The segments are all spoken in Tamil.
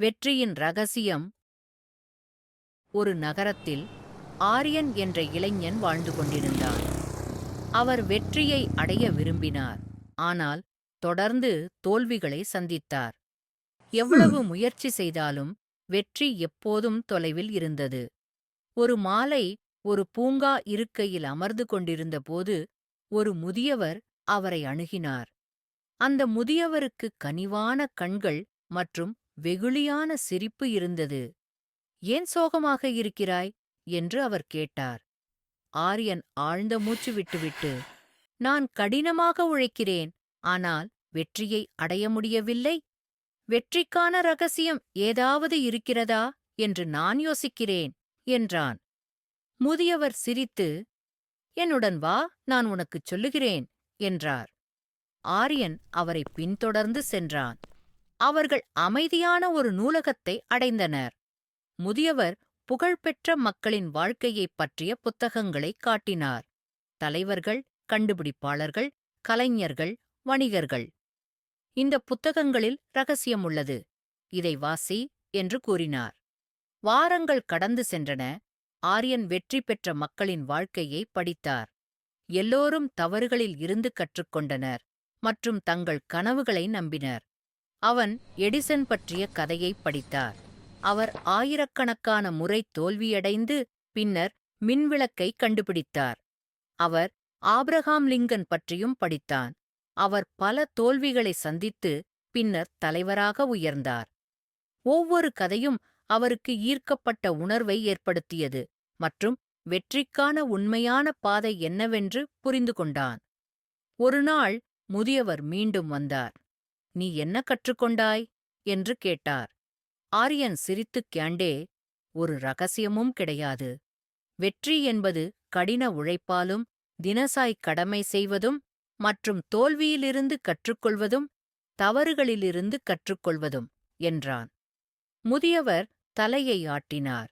வெற்றியின் ரகசியம். ஒரு நகரத்தில் ஆரியன் என்ற இளைஞன் வாழ்ந்து கொண்டிருந்தார் அவர் வெற்றியை அடைய விரும்பினார். ஆனால் தொடர்ந்து தோல்விகளை சந்தித்தார். எவ்வளவு முயற்சி செய்தாலும் வெற்றி எப்போதும் தொலைவில் இருந்தது. ஒரு மாலை ஒரு பூங்கா இருக்கையில் அமர்ந்து கொண்டிருந்தபோது ஒரு முதியவர் அவரை அணுகினார். அந்த முதியவருக்கு கனிவான கண்கள் மற்றும் வெகுளியான சிரிப்பு இருந்தது. ஏன் சோகமாக இருக்கிறாய்? என்று அவர் கேட்டார். ஆரியன் ஆழ்ந்த மூச்சு விட்டுவிட்டு நான் கடினமாக உழைக்கிறேன் ஆனால் வெற்றியை அடைய முடியவில்லை. வெற்றிக்கான ரகசியம் ஏதாவது இருக்கிறதா? என்று நான் யோசிக்கிறேன் என்றான். முதியவர் சிரித்து என்னுடன் வா நான் உனக்குச் சொல்லுகிறேன் என்றார். ஆரியன் அவரை பின்தொடர்ந்து சென்றான். அவர்கள் அமைதியான ஒரு நூலகத்தை அடைந்தனர். முதியவர் புகழ்பெற்ற மக்களின் வாழ்க்கையைப் பற்றிய புத்தகங்களைக் காட்டினார். தலைவர்கள் கண்டுபிடிப்பாளர்கள் கலைஞர்கள் வணிகர்கள். இந்த புத்தகங்களில் ரகசியம் உள்ளது. இதை வாசி என்று கூறினார். வாரங்கள் கடந்து சென்றன. ஆரியன் வெற்றி பெற்ற மக்களின் வாழ்க்கையை படித்தார். எல்லோரும் தவறுகளில் இருந்து கற்றுக்கொண்டனர் மற்றும் தங்கள் கனவுகளை நம்பினர். அவன் எடிசன் பற்றிய கதையைப் படித்தார். அவர் ஆயிரக்கணக்கான முறை தோல்வியடைந்து பின்னர் மின்விளக்கை கண்டுபிடித்தார். அவர் ஆப்ரஹாம் லிங்கன் பற்றியும் படித்தான். அவர் பல தோல்விகளை சந்தித்து பின்னர் தலைவராக உயர்ந்தார். ஒவ்வொரு கதையும் அவருக்கு ஈர்க்கப்பட்ட உணர்வை ஏற்படுத்தியது மற்றும் வெற்றிக்கான உண்மையான பாதை என்னவென்று புரிந்து கொண்டான். ஒருநாள் முதியவர் மீண்டும் வந்தார். நீ என்ன கற்றுக்கொண்டாய்? என்று கேட்டார். ஆரியன் சிரித்துக் கேண்டே ஒரு ரகசியமும் கிடையாது. வெற்றி என்பது கடின உழைப்பாலும் தினசாய் கடமை செய்வதும் மற்றும் தோல்வியிலிருந்து கற்றுக்கொள்வதும் தவறுகளிலிருந்து கற்றுக்கொள்வதும் என்றான். முதியவர் தலையை ஆட்டினார்.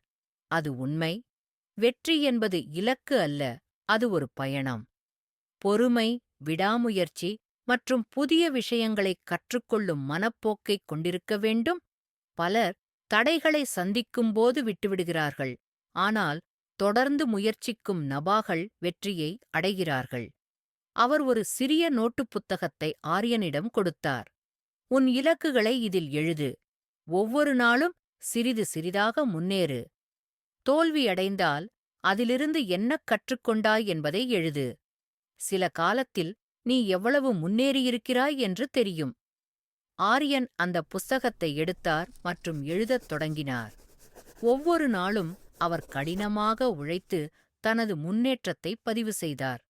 அது உண்மை. வெற்றி என்பது இலக்கு அல்ல அது ஒரு பயணம். பொறுமை விடாமுயற்சி மற்றும் புதிய விஷயங்களைக் கற்றுக்கொள்ளும் மனப்போக்கைக் கொண்டிருக்க வேண்டும். பலர் தடைகளை சந்திக்கும்போது விட்டுவிடுகிறார்கள். ஆனால் தொடர்ந்து முயற்சிக்கும் நபாகள் வெற்றியை அடைகிறார்கள். அவர் ஒரு சிறிய நோட்டுப் புத்தகத்தை ஆரியனிடம் கொடுத்தார். உன் இலக்குகளை இதில் எழுது. ஒவ்வொரு நாளும் சிறிது சிறிதாக முன்னேறு. தோல்வியடைந்தால் அதிலிருந்து என்ன கற்றுக்கொண்டாய் என்பதை எழுது. சில காலத்தில் நீ எவ்வளவு முன்னேறியிருக்கிறாய் என்று தெரியும். ஆரியன் அந்த புஸ்தகத்தை எடுத்தார் மற்றும் எழுதத் தொடங்கினார். ஒவ்வொரு நாளும் அவர் கடினமாக உழைத்து தனது முன்னேற்றத்தை பதிவு செய்தார்.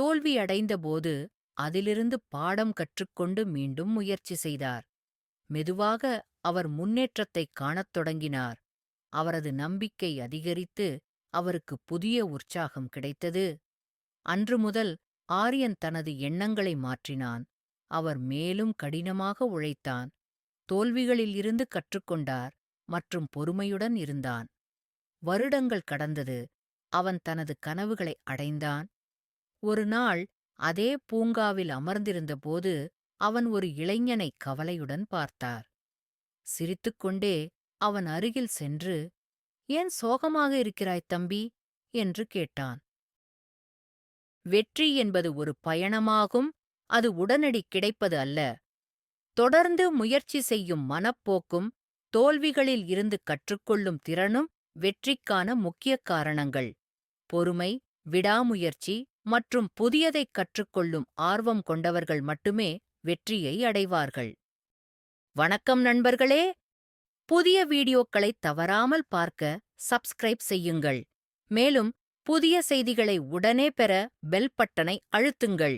தோல்வியடைந்தபோது அதிலிருந்து பாடம் கற்றுக்கொண்டு மீண்டும் முயற்சி செய்தார். மெதுவாக அவர் முன்னேற்றத்தைக் காணத் தொடங்கினார். அவரது நம்பிக்கை அதிகரித்து அவருக்கு புதிய உற்சாகம் கிடைத்தது. அன்று முதல் ஆரியன் தனது எண்ணங்களை மாற்றினான். அவர் மேலும் கடினமாக உழைத்தான். தோல்விகளில் இருந்து கற்றுக்கொண்டார் மற்றும் பொறுமையுடன் இருந்தான். வருடங்கள் கடந்தது. அவன் தனது கனவுகளை அடைந்தான். ஒரு நாள் அதே பூங்காவில் அமர்ந்திருந்தபோது அவன் ஒரு இளைஞனை கவலையுடன் பார்த்தார். சிரித்துக்கொண்டே அவன் அருகில் சென்று ஏன் சோகமாக இருக்கிறாய் தம்பி? என்று கேட்டான். வெற்றி என்பது ஒரு பயணமாகும் அது உடனடி கிடைப்பது அல்ல. தொடர்ந்து முயற்சி செய்யும் மனப்போக்கும் தோல்விகளில் இருந்து கற்றுக்கொள்ளும் திறனும் வெற்றிக்கான முக்கிய காரணங்கள். பொறுமை விடாமுயற்சி மற்றும் புதியதைக் கற்றுக்கொள்ளும் ஆர்வம் கொண்டவர்கள் மட்டுமே வெற்றியை அடைவார்கள். வணக்கம் நண்பர்களே! புதிய வீடியோக்களை தவறாமல் பார்க்க சப்ஸ்கிரைப் செய்யுங்கள். மேலும் புதிய செய்திகளை உடனே பெற பெல் பட்டனை அழுத்துங்கள்.